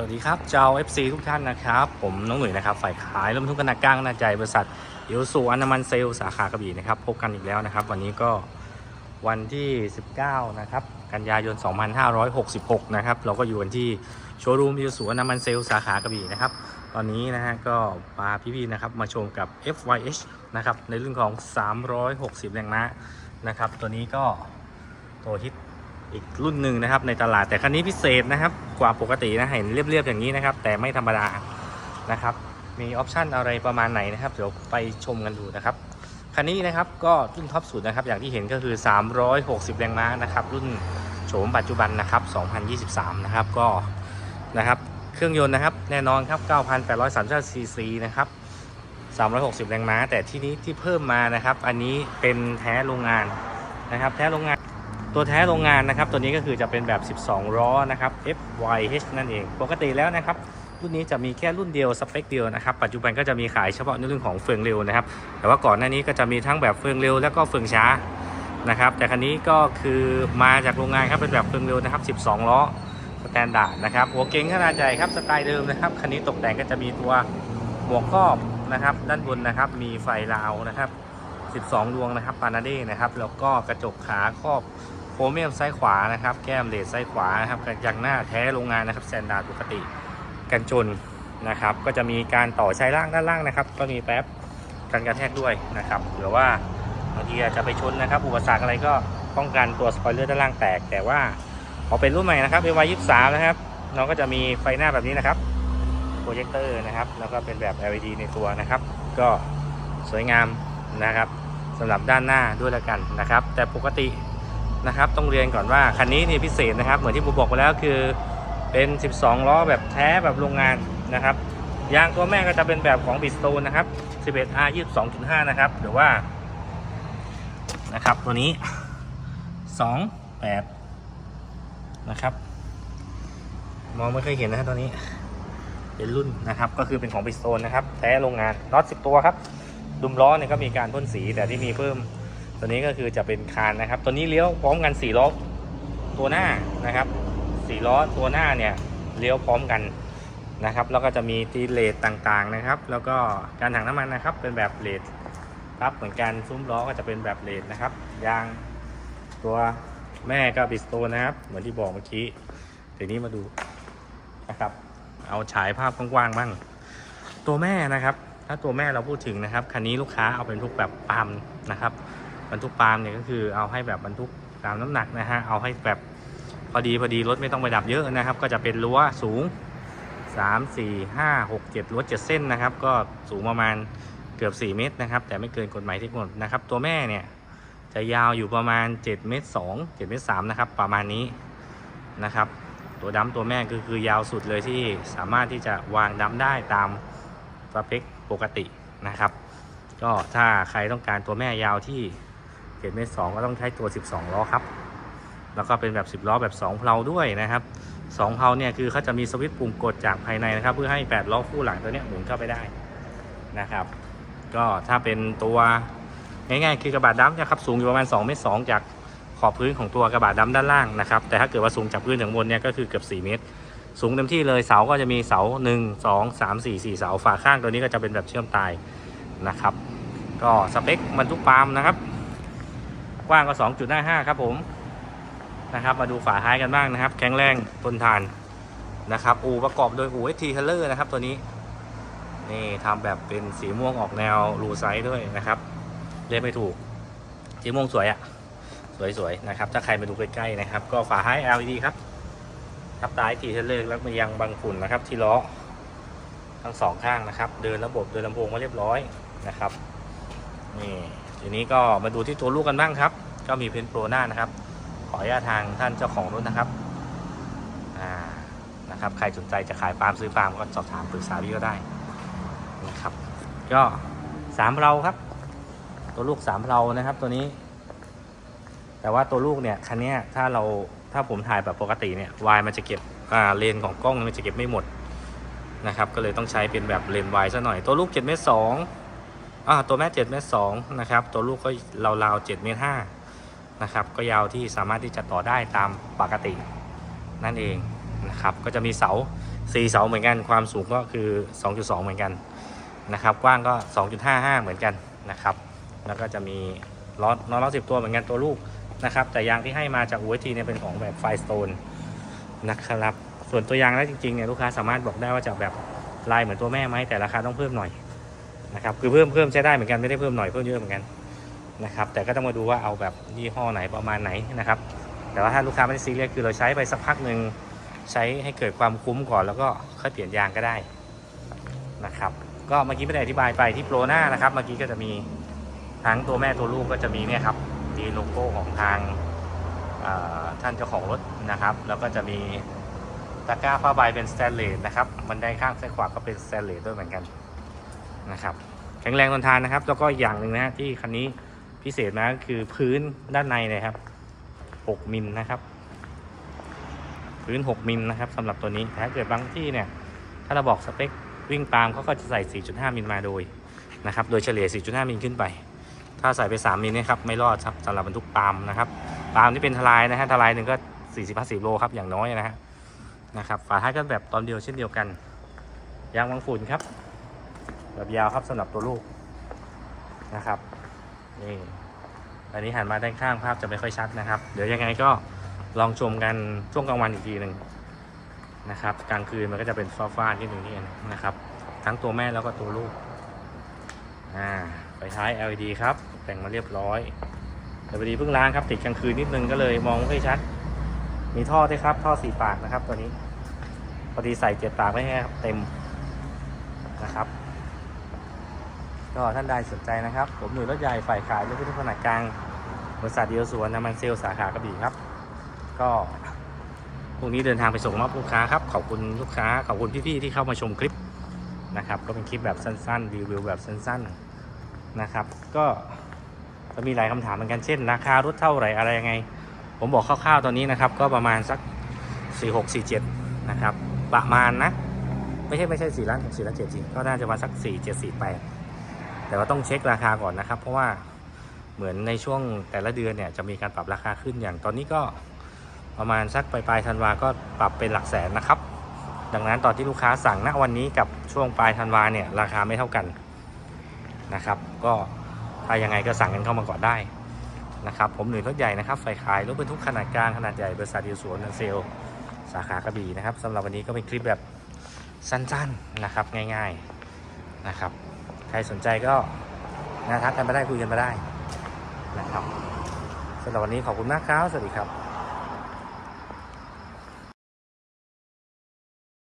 สวัสดีครับเจ้า FC ทุกท่านนะครับ ผมน้องหนุ่ยนะครับ ฝ่ายขายรถบรรทุกขนาดกลางขนาดใหญ่บริษัทอิวสุอนามันเซลสาขากระบี่นะครับ พบกันอีกแล้วนะครับ วันนี้ก็วันที่ 19 นะครับ กันยายน 2566 นะครับ เราก็อยู่กันที่โชว์รูมอิวสุอนามันเซลสาขากระบี่นะครับ ตอนนี้นะฮะก็พาพี่ๆนะครับมาชมกับ FYH นะครับในเรื่องของ 360 แรงม้านะครับ ตัวนี้ก็ตัวฮิต อีกรุ่นหนึ่งนะครับในตลาดแต่คันนี้พิเศษนะครับ กว่าปกตินะเห็นเรียบๆอย่างนี้นะครับ แต่ไม่ธรรมดานะครับ มีออปชันอะไรประมาณไหนนะครับ เดี๋ยวไปชมกันดูนะครับคันนี้นะครับก็รุ่นท็อปสุดนะครับ อย่างที่เห็นก็คือ 360 แรงม้านะครับ รุ่นโฉมปัจจุบันนะครับ 2023 นะครับก็นะครับเครื่องยนต์นะครับ แน่นอนครับ 9,830ซีซีนะครับ 360 แรงม้า แต่ที่นี้ที่เพิ่มมานะครับ อันนี้เป็นแท้โรงงานนะครับ แท้โรงงาน ตัวแท้โรงงานนะครับ ตัวนี้ก็คือจะเป็นแบบ 12 ล้อนะครับ FYH นั่นเอง ปกติแล้วนะครับ รุ่นนี้จะมีแค่รุ่นเดียวสเปคเดียวนะครับ ปัจจุบันก็จะมีขายเฉพาะในเรื่องของเฟืองเร็วนะครับ แต่ว่าก่อนหน้านี้ก็จะมีทั้งแบบเฟืองเร็วแล้วก็เฟืองช้านะครับ แต่คันนี้ก็คือมาจากโรงงานครับเป็นแบบเฟืองเร็วนะครับ 12 ล้อสแตนดาร์ดนะครับ หัวเก๋งขนาดใหญ่ครับสไตล์เดิมนะครับ คันนี้ตกแต่งก็จะมีตัวหมวกครอบนะครับ ด้านบนนะครับมีไฟลาวนะครับ 12 ดวงนะครับปานาเด้นะครับ แล้วก็กระจกขาครอบ ครเมียมซ้ายขวานะครับ แก้มเลดซ้ายขวานะครับกระจังหน้าแท้โรงงานนะครับแตนดาร์ดปกติกันชนนะครับ ก็จะมีการต่อใช้ล่างด้านล่างนะครับ ก็มีแป๊บกันกระแทกด้วยนะครับหรือว่าบางทีอาจจะไปชนนะครับ อุปสรรคอะไรก็ป้องกันตัวสปอยเลอร์ด้านล่างแตก แต่ว่าพอเป็นรุ่นใหม่นะครับ AY 23นะครับน้องก็จะมีไฟหน้าแบบนี้นะครับโปรเจคเตอร์นะครับแล้วก็เป็นแบบ LED ในตัวนะครับ ก็สวยงามนะครับสำหรับด้านหน้าด้วยแล้วกันนะครับ แต่ปกติ นะครับ ต้องเรียนก่อนว่าคันนี้นี่พิเศษนะครับ เหมือนที่ผมบอกไปแล้วคือเป็น 12 ล้อแบบแท้แบบโรงงานนะครับ ยางตัวแม่ก็จะเป็นแบบของบิสโตนนะครับ 11R 22.5 นะครับ หรือว่า นะครับ ตัวนี้ 28 นะครับ มองไม่เคยเห็นนะตัวนี้ เป็นรุ่นนะครับ ก็คือเป็นของบิสโตนนะครับ แท้โรงงานน็อต10 ตัวครับ ดุมล้อเนี่ยก็มีการพ่นสีแต่ที่มีเพิ่ม ตัวนี้ก็คือจะเป็นคานนะครับ ตัวนี้เลี้ยวพร้อมกัน4ล้อตัวหน้านะครับ4ล้อตัวหน้าเนี่ยเลี้ยวพร้อมกันนะครับ แล้วก็จะมีตีเลทต่างๆนะครับ แล้วก็การถังน้ำมันนะครับ เป็นแบบเลทครับเหมือนกันซุ้มล้อก็จะเป็นแบบเลทนะครับ ยางตัวแม่ก็บิสโตนะครับ เหมือนที่บอกเมื่อกี้ทีนี้มาดูนะครับ เอาฉายภาพกว้างๆบ้างตัวแม่นะครับ ถ้าตัวแม่เราพูดถึงนะครับคันนี้ลูกค้าเอาเป็นทุกแบบปาล์มนะครับ บรรทุกปาล์มเนี่ยก็คือเอาให้แบบบรรทุกตามน้ำหนักนะฮะเอาให้แบบพอดีพอดีรถไม่ต้องไปดับเยอะนะครับ ก็จะเป็นรั้วสูง 3 4 5 6 7รั้ว7เส้นนะครับ ก็สูงประมาณเกือบ 4 เมตรนะครับ แต่ไม่เกินกฎหมายที่กำหนดนะครับ ตัวแม่เนี่ยจะยาวอยู่ประมาณ7เมตร2 7เมตร3นะครับ ประมาณนี้นะครับ ตัวดัมตัวแม่ก็คือยาวสุดเลยที่สามารถที่จะวางดัมได้ตามสเปคปกตินะครับ ก็ถ้าใครต้องการตัวแม่ยาวที่ 7เมตร2ก็ต้องใช้ตัว 12 ล้อครับ แล้วก็เป็นแบบ 10 ล้อแบบ 2 เพลาด้วยนะครับ 2 เพลาเนี่ยคือเขาจะมีสวิตช์ปุ่มกดจากภายในนะครับ เพื่อให้ 8 ล้อคู่หลังตัวเนี้ยหมุนเข้าไปได้นะครับ ก็ถ้าเป็นตัวง่ายๆคือกระบะดัมเนะครับสูงอยู่ประมาณ2เมตร2จากขอบพื้นของตัวกระบะดัมด้านล่างนะครับ แต่ถ้าเกิดว่าสูงจากพื้นถึงบนเนี่ยก็คือเกือบ 4 เมตร สูงเต็มที่เลยเสาก็จะมีเสา 1 2 3 4 4 เสาฝาข้างตัวนี้ก็จะเป็นแบบเชื่อมตายนะครับ ก็สเปคบรรทุกปาล์มนะครับ กว้างก็ 2.55 ครับผมนะครับ มาดูฝาท้ายกันบ้างนะครับ แข็งแรงทนทานนะครับ อูประกอบโดยอูเอทีเทเลอร์นะครับตัวนี้ นี่ทำแบบเป็นสีม่วงออกแนวรูไซด์ด้วยนะครับ เรียกไม่ถูก สีม่วงสวยอะ่ะ สวยๆนะครับ ถ้าใครมาดูใกล้ๆนะครับ ก็ฝาท้าย LED ครับทับท้ายทีเทเลอร์แล้วมายังบังฝุ่นนะครับ ที่ล้อทั้งสองข้างนะครับ เดินระบบเดินลำโพงมาเรียบร้อยนะครับนี่ทีนี้ก็มาดูที่ตัวลูกกันบ้างครับ ก็มีเพนโปรหน้านะครับ ขออนุญาตทางท่านเจ้าของรถนะครับอ่านะครับ ใครสนใจจะขายปาล์มซื้อปาล์มก็สอบถามปรึกษาพี่ก็ได้นะครับ ก็สามเราครับ ตัวลูกสามเรานะครับ ตัวนี้ แต่ว่าตัวลูกเนี่ยคันนี้ถ้าเราถ้าผมถ่ายแบบปกติเนี่ยวายมันจะเก็บอ่าเลนของกล้องมันจะเก็บไม่หมดนะครับ ก็เลยต้องใช้เป็นแบบเลนวายซะหน่อย ตัวลูก7เมตรสองอ่าตัวแม่7เมตร2นะครับ ตัวลูกก็ราวๆ7เมตร5 นะครับ ก็ยาวที่สามารถที่จะต่อได้ตามปกตินั่นเองนะครับ ก็จะมีเสาสี่เสาเหมือนกัน ความสูงก็คือ 2.2 เหมือนกันนะครับ กว้างก็ 2.55 เหมือนกันนะครับ แล้วก็จะมีล้อล้อล้อสิบตัวเหมือนกันตัวลูกนะครับ แต่ยางที่ให้มาจาก UHT เนี่ยเป็นของแบบไฟสโตนนะครับ ส่วนตัวยางแล้วจริงๆเนี่ยลูกค้าสามารถบอกได้ว่าจะแบบลายเหมือนตัวแม่ไหมแต่ราคาต้องเพิ่มหน่อยนะครับ คือเพิ่มเพิ่มใช้ได้เหมือนกันไม่ได้เพิ่มหน่อยเพิ่มเยอะเหมือนกัน นะครับ แต่ก็ต้องมาดูว่าเอาแบบยี่ห้อไหนประมาณไหนนะครับ แต่ว่าถ้าลูกค้าไม่ได้ซีเรียสคือเราใช้ไปสักพักหนึ่งใช้ให้เกิดความคุ้มก่อนแล้วก็ค่อยเปลี่ยนยางก็ได้นะครับ ก็เมื่อกี้ไม่ได้อธิบายไปที่โปรหน้านะครับ เมื่อกี้ก็จะมีทั้งตัวแม่ตัวลูกก็จะมีเนี่ยครับมีโลโก้ของทางท่านเจ้าของรถนะครับ แล้วก็จะมีตะกร้าผ้าใบเป็นสแตนเลสนะครับบันไดข้างซ้ายขวาก็เป็นสแตนเลสด้วยเหมือนกันนะครับ แข็งแรงทนทานนะครับ แล้วก็อย่างหนึ่งนะฮะที่คันนี้ พิเศษมากก็คือพื้นด้านในเนะครับ 6 มิลนะครับ พื้น 6 มิลนะครับสำหรับตัวนี้แต่ถ้าเกิดบางที่เนี่ย ถ้าเราบอกสเปควิ่งปามเขาก็จะใส่ 4.5 มิลมาโดยนะครับ โดยเฉลี่ย 4.5 มิลขึ้นไป ถ้าใส่ไป 3 มิลเนี่ยครับไม่รอดครับสำหรับบรรทุกปาล์มนะครับปาล์มที่เป็นทลายนะฮะทลายหนึ่งก็ 40-50โลครับอย่างน้อยนะฮะนะครับฝาท้ายก็แบบตอนเดียวเช่นเดียวกันยางบางฝุ่นครับ แบบยาวครับสำหรับตัวลูกนะครับ นี่อันนี้หันมาด้านข้างภาพจะไม่ค่อยชัดนะครับ เดี๋ยวยังไงก็ลองชมกันช่วงกลางวันอีกทีหนึ่งนะครับ กลางคืนมันก็จะเป็นฟ้าๆนิดหนึ่งนี่เองนะครับ ทั้งตัวแม่แล้วก็ตัวลูกอ่าไฟท้าย LED ครับ แต่งมาเรียบร้อย LED เพิ่งล้างครับติดกลางคืนนิดนึงก็เลยมองไม่ค่อยชัด มีท่อด้วยครับ ท่อสี่ปากนะครับตัวนี้พอดีใส่เจ็ดปากไม่ให้ครับเต็มนะครับ ก็ท่านใดสนใจนะครับ ผมหน่ยรถใหญ่ฝ่ายขายรถพุทธขนาดกลางบริษัทเดียวสวนน้ำมันเซลล์สาขากระบี่ครับ ก็พรุ่งนี้เดินทางไปส่งมอบลูกค้าครับ ขอบคุณลูกค้า ขอบคุณพี่ๆที่เข้ามาชมคลิปนะครับ ก็เป็นคลิปแบบสั้นๆ รีวิวแบบสั้นๆนะครับ ก็จะมีหลายคำถามเหมือนกันเช่น ราคารถเท่าไหร่อะไรยังไง ผมบอกคร่าวๆตอนนี้นะครับ ก็ประมาณสัก 46 47 นะครับ ประมาณนะ ไม่ใช่ไม่ใช่4ล้าน6 4ล้าน7จริงก็น่าจะมาสัก 4 7 4 8 แต่ว่าต้องเช็คราคาก่อนนะครับ เพราะว่าเหมือนในช่วงแต่ละเดือนเนี่ยจะมีการปรับราคาขึ้นอย่างตอนนี้ก็ประมาณสักปลายปลายธันวาก็ปรับเป็นหลักแสนนะครับ ดังนั้นตอนที่ลูกค้าสั่งณวันนี้กับช่วงปลายธันวาเนี่ยราคาไม่เท่ากันนะครับ ก็ถ้ายังไงก็สั่งกันเข้ามาก่อนได้นะครับ ผมหนุ่ยรถใหญ่นะครับไฟขายรถบรรทุกขนาดกลางขนาดใหญ่บริษัทดีสวนเซลสาขากระบี่นะครับสำหรับวันนี้ก็เป็นคลิปแบบสั้นๆนะครับง่าย ๆนะครับ ใครสนใจก็นะทักกันมาได้คุยกันมาได้นะครับสำหรับวันนี้ขอบคุณมากครับ สวัสดีครับ